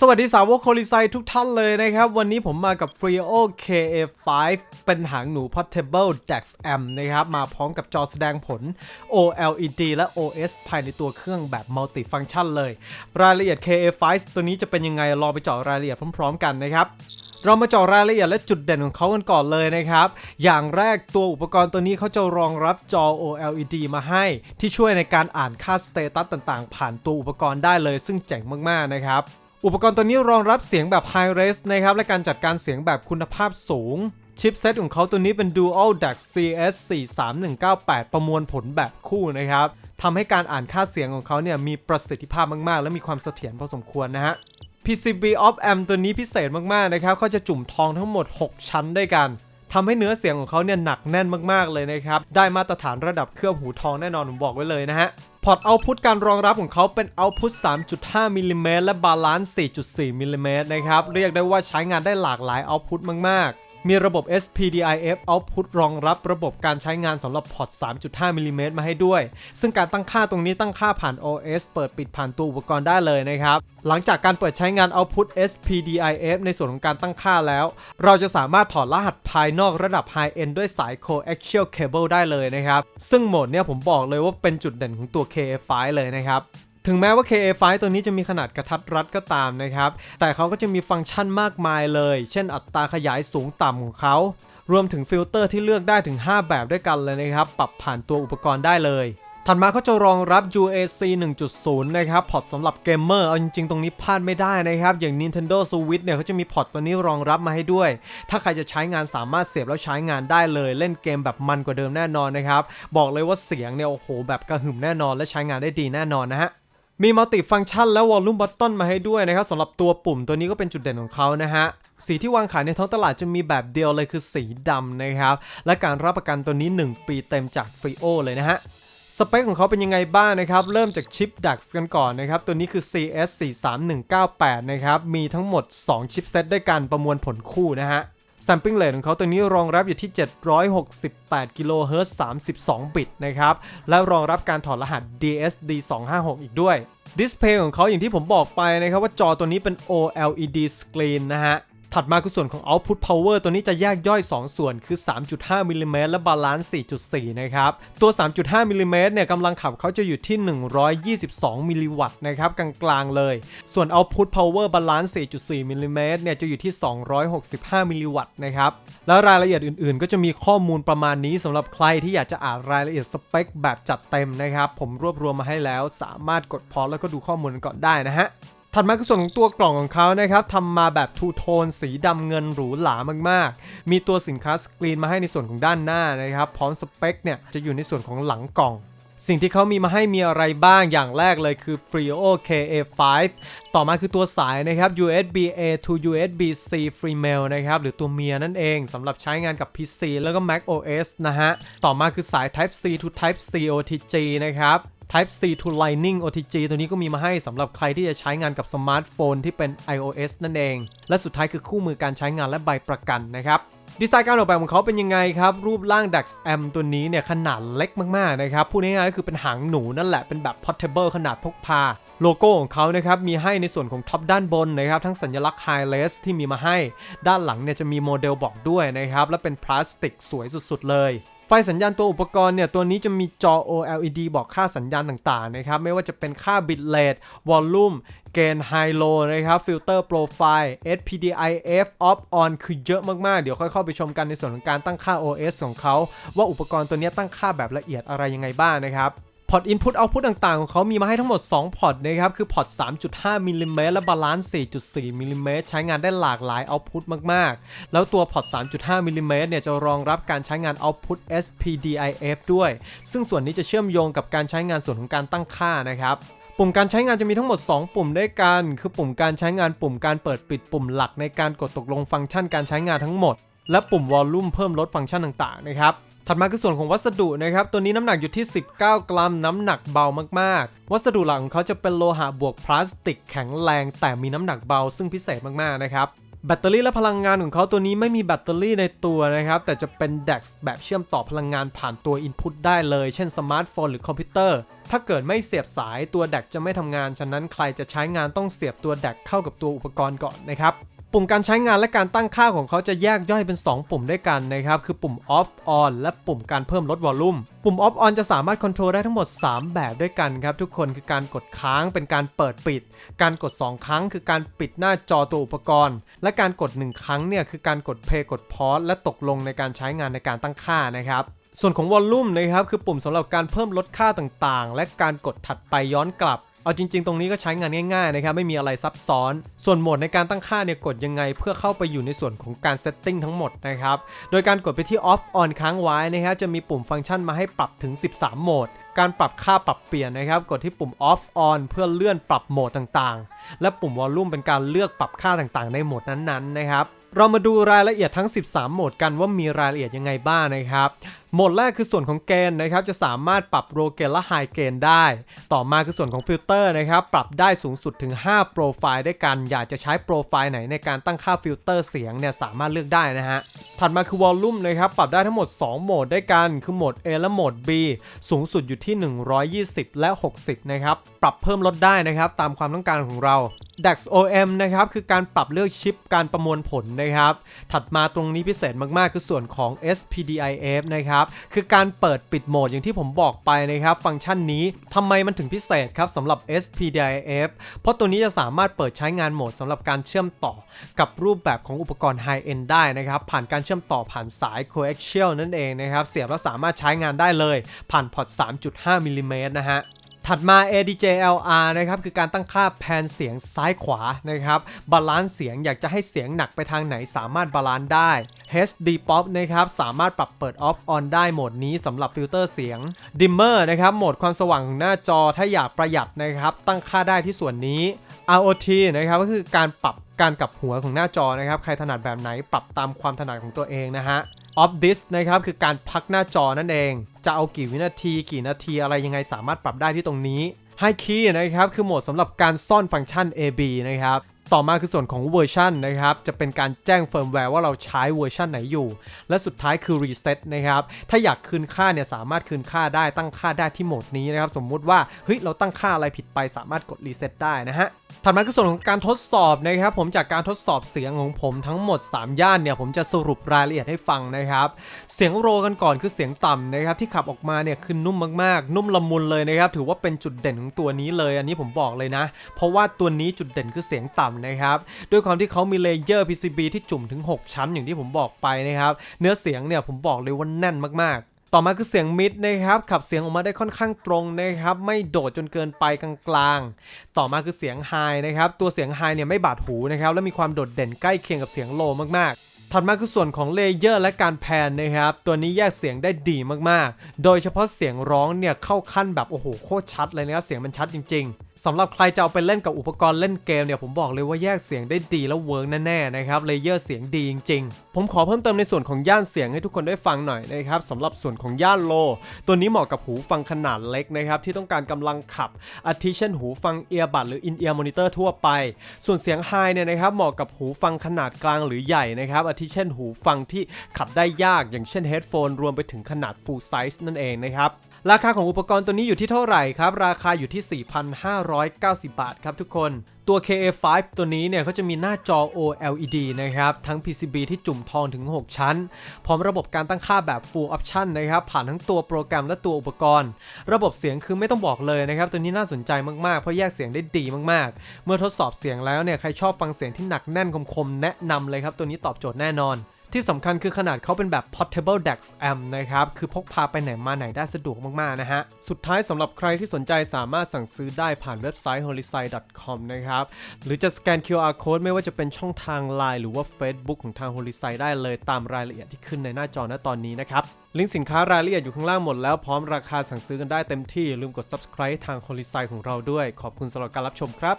สวัสดีสาวกโคลิไซทุกท่านเลยนะครับ วันนี้ผมมากับ Frio KA5 เป็นหางหนู Portable DeX M นะครับ มาพร้อมกับจอแสดงผล OLED และ OS ภายในตัวเครื่องแบบ Multi Function เลย รายละเอียด KA5 ตัวนี้จะเป็นยังไง ลองไปเจาะรายละเอียดพร้อม ๆ กันนะครับเรามาเจาะรายละเอียดและจุดเด่นของเขากันก่อนเลยนะครับ อย่างแรกตัวอุปกรณ์ตัวนี้เขาจะรองรับจอ OLED มาให้ ที่ช่วยในการอ่านค่าสเตตัสต่างๆ ผ่านตัวอุปกรณ์ได้เลย ซึ่งเจ๋งมากๆนะครับ อุปกรณ์ตัวนี้รองรับเสียงแบบ High Res นะครับ และการจัดการเสียงแบบคุณภาพสูง ชิปเซตของเขาตัวนี้เป็น Dual DAC CS 43198 ประมวลผลแบบคู่นะครับทำให้การอ่านค่าเสียงของเขาเนี่ยมีประสิทธิภาพมากๆ และมีความเสถียรพอสมควรนะฮะ PCB of amp ตัวนี้พิเศษมากๆนะครับเขาจะจุ่มทองทั้งหมด 6 ชั้นด้วยกัน ทำให้เนื้อเสียงของเขาเนี่ยหนักแน่นมากๆเลยนะครับ ได้มาตรฐานระดับเครื่องหูทองแน่นอนผมบอกไว้เลยนะฮะพอร์ตเอาพุทการรองรับของเขาเป็นเอาพุท3.5มิลลิเมตรและบาลานซ์4.4มิลลิเมตรนะครับ เรียกได้ว่าใช้งานได้หลากหลายเอาพุทมากๆ มีระบบ SPDIF output รองรับระบบการใช้งานสำหรับพอร์ต 3.5 มิลลิเมตรมาให้ด้วย ซึ่งการตั้งค่าตรงนี้ตั้งค่าผ่าน OS เปิดปิดผ่านตัวอุปกรณ์ได้เลยนะครับ หลังจากการเปิดใช้งาน output SPDIF ในส่วนของการตั้งค่าแล้ว เราจะสามารถถอดรหัสภายนอกระดับ High End ด้วยสาย Coaxial Cable ได้เลยนะครับ ซึ่งโหมดเนี่ยผมบอกเลยว่าเป็นจุดเด่นของตัว KF5 เลยนะครับ ถึงแม้ว่า KA5 ตัวนี้จะมีขนาดกระทัดรัดก็ตามนะครับ แต่เขาก็จะมีฟังก์ชันมากมายเลย เช่นอัตราขยายสูงต่ำของเขา รวมถึงฟิลเตอร์ที่เลือกได้ถึง 5 แบบด้วยกันเลยนะครับ ปรับผ่านตัวอุปกรณ์ได้เลยถัดมาเขาจะรองรับ UAC 1.0 นะครับ พอร์ตสำหรับเกมเมอร์ เอาจริงๆ ตรงนี้พลาดไม่ได้นะครับ อย่าง Nintendo Switch เนี่ยเขาจะมีพอร์ตตัวนี้รองรับมาให้ด้วย ถ้าใครจะใช้งานสามารถเสียบแล้วใช้งานได้เลย เล่นเกมแบบมันกว่าเดิมแน่นอนนะครับ บอกเลยว่าเสียงเนี่ย โอ้โห แบบกระหึ่มแน่นอนและใช้งานได้ดีแน่นอนนะฮะ มีมัลติฟัง c t ชันและวอลลุ่มบัตต o นมาให้ด้วยนะครับสำหรับตัวปุ่มตัวนี้ก็เป็นจุดเด่นของเขานะฮะสีที่วางขายในท้องตลาดจะมีแบบเดียวเลยคือสีดำนะครับ และการรับประกันตัวนี้ 1 ปีเต็มจากฟรีโอเลยนะฮะสเปคของเขาเป็นยังไงบ้างนะครับ เริ่มจากชิป DAX กันก่อนนะครับ ตัวนี้คือ CS 43198 นะครับ มีทั้งหมด 2 ชิปเซตด้วยกันประมวลผลคู่นะฮะ Sampling rate ของเขาตัวนี้รองรับอยู่ที่ 768กิโลเฮิรตซ์32 บิตนะครับ และรองรับการถอดรหัส DSD 256อีกด้วยดิสเพย์ของเขาอย่างที่ผมบอกไปนะครับว่าจอตัวนี้เป็น OLED screen นะฮะ ถัดมาคือส่วนของ Output Power ตัวนี้จะแยกย่อย 2 ส่วนคือ 3.5มิลลิเมตรและบาลานซ์ 4.4 นะครับ ตัว 3.5มิลลิเมตรเนี่ยกำลังขับเขาจะอยู่ที่ 122มิลลิวัตต์นะครับ กลางๆเลย ส่วน Output Power Balance 4.4มิลลิเมตรเนี่ยจะอยู่ที่ 265มิลลิวัตต์นะครับ แล้วรายละเอียดอื่นๆ ก็จะมีข้อมูลประมาณนี้สำหรับใครที่อยากจะอ่านรายละเอียดสเปคแบบจัดเต็มนะครับ ผมรวบรวมมาให้แล้วสามารถกดพอแล้วก็ดูข้อมูลก่อนได้นะฮะ ถัดมาคือส่วนของตัวกล่องของเขานะครับทำมาแบบทูโทนสีดำเงินหรูหรามากๆ มีตัวสินค้าสกรีนมาให้ในส่วนของด้านหน้านะครับ พร้อมสเปคเนี่ยจะอยู่ในส่วนของหลังกล่อง สิ่งที่เขามีมาให้มีอะไรบ้างอย่างแรกเลยคือ Frio KA5 ต่อมาคือตัวสายนะครับ USB A to USB C Free Mail นะครับหรือตัวเมียนั่นเองสำหรับใช้งานกับ PC แล้วก็ Mac OS นะฮะ ต่อมาคือสาย Type C to Type C OTG นะครับ Type C to Lightning OTG ตัวนี้ก็มีมาให้สำหรับใครที่จะใช้งานกับสมาร์ทโฟนที่เป็น iOS นั่นเอง และสุดท้ายคือคู่มือการใช้งานและใบประกันนะครับดีไซน์การออกแบบของเขาเป็นยังไงครับ รูปร่าง DAX M ตัวนี้เนี่ยขนาดเล็กมากๆนะครับพูดง่ายๆก็คือเป็นหางหนูนั่นแหละเป็นแบบ portable ขนาดพกพา โลโก้ของเขานะครับมีให้ในส่วนของท็อปด้านบนนะครับทั้งสัญลักษณ์ High Res ที่มีมาให้ ด้านหลังเนี่ยจะมีโมเดลบอกด้วยนะครับและเป็นพลาสติกสวยสุดๆเลย ไฟสัญญาณตัวอุปกรณ์เนี่ย ตัวนี้จะมีจอ OLED บอกค่าสัญญาณต่างๆนะครับ ไม่ว่าจะเป็นค่าบิตเรทวอลลุ่มเกณฑ์ high low นะครับฟิลเตอร์โปรไฟล์ SPDI F off on คือเยอะมากๆ เดี๋ยวค่อยเข้าไปชมกันในส่วนของการตั้งค่า OS ของเขา ว่าอุปกรณ์ตัวนี้ตั้งค่าแบบละเอียดอะไรยังไงบ้างนะครับ พอร์ต Input Output ต่างๆ ของเขามีมาให้ทั้งหมด 2 พอร์ตนะครับ คือพอร์ต 3.5 มิลลิเมตรและบาลานซ์ 4.4 มิลลิเมตรใช้งานได้หลากหลาย Output มากๆ แล้วตัวพอร์ต 3.5 มิลลิเมตรเนี่ยจะรองรับการใช้งาน Output SPDIF ด้วย ซึ่งส่วนนี้จะเชื่อมโยงกับการใช้งานส่วนของการตั้งค่านะครับปุ่มการใช้งานจะมีทั้งหมด 2 ปุ่มด้วยกัน คือปุ่มการใช้งานปุ่มการเปิดปิดปุ่มหลักในการกดตกลงฟังก์ชันการใช้งานทั้งหมด และปุ่มวอลลุ่มเพิ่มลดฟังก์ชันต่างๆนะครับถัดมาคือส่วนของวัสดุนะครับ ตัวนี้น้ำหนักอยู่ที่ 19 กรัม น้ำหนักเบามากๆ วัสดุหลักของเขาจะเป็นโลหะบวกพลาสติกแข็งแรง แต่มีน้ำหนักเบาซึ่งพิเศษมากๆนะครับ แบตเตอรี่และพลังงานของเขาตัวนี้ไม่มีแบตเตอรี่ในตัวนะครับ แต่จะเป็น DeX แบบเชื่อมต่อพลังงานผ่านตัว Input ได้เลย เช่นสมาร์ทโฟนหรือคอมพิวเตอร์ ถ้าเกิดไม่เสียบสายตัว DeX จะไม่ทำงาน ฉะนั้นใครจะใช้งานต้องเสียบตัว DeX เข้ากับตัวอุปกรณ์ก่อนนะครับ ปุ่มการใช้งานและการตั้งค่าของเขาจะแยกย่อยเป็น 2 ปุ่มด้วยกันนะครับ คือปุ่ม off on และปุ่มการเพิ่มลดวอลลุ่ม ปุ่ม off on จะสามารถคอนโทรลได้ทั้งหมด 3 แบบด้วยกันครับ ทุกคนคือการกดค้างเป็นการเปิดปิด การกด 2 ครั้งคือการปิดหน้าจอตัวอุปกรณ์ และการกด 1 ครั้งเนี่ยคือการกด play กด pause และตกลงในการใช้งานในการตั้งค่านะครับส่วนของวอลลุ่มนะครับคือปุ่มสำหรับการเพิ่มลดค่าต่างๆ และการกดถัดไปย้อนกลับ เอาจริง ๆ ตรงนี้ก็ใช้งานง่ายๆนะครับไม่มีอะไรซับซ้อน ส่วนโหมดในการตั้งค่าเนี่ยกดยังไง เพื่อเข้าไปอยู่ในส่วนของการเซตติ้งทั้งหมดนะครับโดยการกดไปที่ off on ค้างไว้นะครับจะมีปุ่มฟังก์ชันมาให้ปรับถึง 13 โหมดการปรับค่าปรับเปลี่ยนนะครับกดที่ปุ่ม off on เพื่อเลื่อนปรับโหมดต่างๆ และปุ่ม volume เป็นการเลือกปรับค่าต่างๆ ในโหมดนั้นๆนะครับเรามาดูรายละเอียดทั้ง 13 โหมดกันว่ามีรายละเอียดยังไงบ้างนะครับโหมดแรกคือส่วนของเกณฑ์นะครับจะสามารถปรับโรเกนและไฮเกนได้ ต่อมาคือส่วนของฟิลเตอร์นะครับปรับได้สูงสุดถึง 5 โปรไฟล์ด้วยกัน อยากจะใช้โปรไฟล์ไหนในการตั้งค่าฟิลเตอร์เสียงเนี่ยสามารถเลือกได้นะฮะ ถัดมาคือวอลลุ่มนะครับปรับได้ทั้งหมด 2 โหมดด้วยกัน คือโหมด A และโหมด B สูงสุดอยู่ที่ 120 และ 60 นะครับ ปรับเพิ่มลดได้นะครับตามความต้องการของเรา DAX OM นะครับคือการปรับเลือกชิปการประมวลผลนะครับ ถัดมาตรงนี้พิเศษมากๆ คือส่วนของ SPDIF นะครับคือการเปิดปิดโหมดอย่างที่ผมบอกไปนะครับ ฟังก์ชันนี้ทำไมมันถึงพิเศษครับสำหรับ SPDIF เพราะตัวนี้จะสามารถเปิดใช้งานโหมดสำหรับการเชื่อมต่อกับรูปแบบของอุปกรณ์ High End ได้นะครับ ผ่านการเชื่อมต่อผ่านสาย Coaxial นั่นเองนะครับ เสียบแล้วสามารถใช้งานได้เลย ผ่านพอร์ต 3.5มิลลิเมตรนะฮะ ถัดมา ADJLR นะครับคือการตั้งค่าแพนเสียงซ้ายขวานะครับบาลานซ์เสียงอยากจะให้เสียงหนักไปทางไหนสามารถบาลานซ์ได้ HD Pop นะครับสามารถปรับเปิด Off On ได้โหมดนี้สำหรับฟิลเตอร์เสียง Dimmer นะครับโหมดความสว่างของหน้าจอถ้าอยากประหยัดนะครับตั้งค่าได้ที่ส่วนนี้ ROT นะครับก็คือการปรับ การกลับหัวของหน้าจอนะครับ ใครถนัดแบบไหนปรับตามความถนัดของตัวเองนะฮะ Off This นะครับคือการพักหน้าจอนั่นเอง จะเอากี่วินาที กี่นาทีอะไรยังไงสามารถปรับได้ที่ตรงนี้ High Key นะครับคือโหมดสำหรับการซ่อนฟังก์ชัน AB นะครับ ต่อมาคือส่วนของเวอร์ชันนะครับ จะเป็นการแจ้งเฟิร์มแวร์ว่าเราใช้เวอร์ชันไหนอยู่ และสุดท้ายคือ Reset นะครับ ถ้าอยากคืนค่าเนี่ยสามารถคืนค่าได้ตั้งค่าได้ที่โหมดนี้นะครับ สมมุติว่าเฮ้ยเราตั้งค่าอะไรผิดไปสามารถกด Reset ได้นะฮะถัดมาคือส่วนของการทดสอบนะครับ ผมจากการทดสอบเสียงของผมทั้งหมด 3 ย่านเนี่ยผมจะสรุปรายละเอียดให้ฟังนะครับ เสียงโรกันก่อนคือเสียงต่ำนะครับที่ขับออกมาเนี่ยคือนุ่มมากๆ นุ่มละมุนเลยนะครับถือว่าเป็นจุดเด่นของตัวนี้เลย อันนี้ผมบอกเลยนะ เพราะว่าตัวนี้จุดเด่นคือเสียงต่ำนะครับด้วยความที่เขามีเลเยอร์ PCB ที่จุ่มถึง 6 ชั้นอย่างที่ผมบอกไปนะครับเนื้อเสียงเนี่ยผมบอกเลยว่าแน่นมากๆต่อมาคือเสียงมิดนะครับขับเสียงออกมาได้ค่อนข้างตรงนะครับไม่โดดจนเกินไปกลางๆ ต่อมาคือเสียงไฮนะครับตัวเสียงไฮเนี่ยไม่บาดหูนะครับและมีความโดดเด่นใกล้เคียงกับเสียงโลมากๆ ถัดมาคือส่วนของเลเยอร์และการแพนนะครับตัวนี้แยกเสียงได้ดีมากๆ โดยเฉพาะเสียงร้องเนี่ยเข้าขั้นแบบโอ้โหโคตรชัดเลยนะครับเสียงมันชัดจริงๆ สำหรับใครจะเอาไปเล่นกับอุปกรณ์เล่นเกมเนี่ยผมบอกเลยว่าแยกเสียงได้ดีแล้วเวิร์กแน่ๆนะครับเลเยอร์เสียงดีจริงๆ ผมขอเพิ่มเติมในส่วนของย่านเสียงให้ทุกคนได้ฟังหน่อยนะครับสำหรับส่วนของย่านโล ตัวนี้เหมาะกับหูฟังขนาดเล็กนะครับที่ต้องการกำลังขับอาทิเช่นหูฟังเอียร์บัดหรืออินเอียร์มอนิเตอร์ทั่วไป ส่วนเสียงไฮเนี่ยนะครับเหมาะกับหูฟังขนาดกลางหรือใหญ่นะครับอาทิเช่นหูฟังที่ขับได้ยากอย่างเช่นเฮดโฟนรวมไปถึงขนาด full size นั่นเองนะครับราคาของอุปกรณ์ตัวนี้อยู่ที่เท่าไหร่ครับราคาอยู่ที่4,590 บาทครับทุกคน ตัว KA5 ตัวนี้เนี่ยเขาจะมีหน้าจอ OLED นะครับ ทั้ง PCB ที่จุ่มทองถึง 6 ชั้น พร้อมระบบการตั้งค่าแบบ Full Option นะครับ ผ่านทั้งตัวโปรแกรมและตัวอุปกรณ์ ระบบเสียงคือไม่ต้องบอกเลยนะครับ ตัวนี้น่าสนใจมากๆ เพราะแยกเสียงได้ดีมากๆ เมื่อทดสอบเสียงแล้วเนี่ยใครชอบฟังเสียงที่หนักแน่นคมๆแนะนำเลยครับตัวนี้ตอบโจทย์แน่นอน ที่สำคัญคือขนาดเขาเป็นแบบ portable DAX amp นะครับ คือพกพาไปไหนมาไหนได้สะดวกมาก ๆ นะฮะ สุดท้ายสำหรับใครที่สนใจสามารถสั่งซื้อได้ผ่านเว็บไซต์ holisai.com นะครับ หรือจะสแกน QR code ไม่ว่าจะเป็นช่องทาง Line หรือว่า Facebook ของทาง holisai ได้เลยตามรายละเอียดที่ขึ้นในหน้าจอณตอนนี้นะครับ ลิงก์สินค้ารายละเอียดอยู่ข้างล่างหมดแล้วพร้อมราคาสั่งซื้อกันได้เต็มที่อย่าลืมกด subscribe ทาง holisai ของเราด้วย ขอบคุณสำหรับการรับชมครับ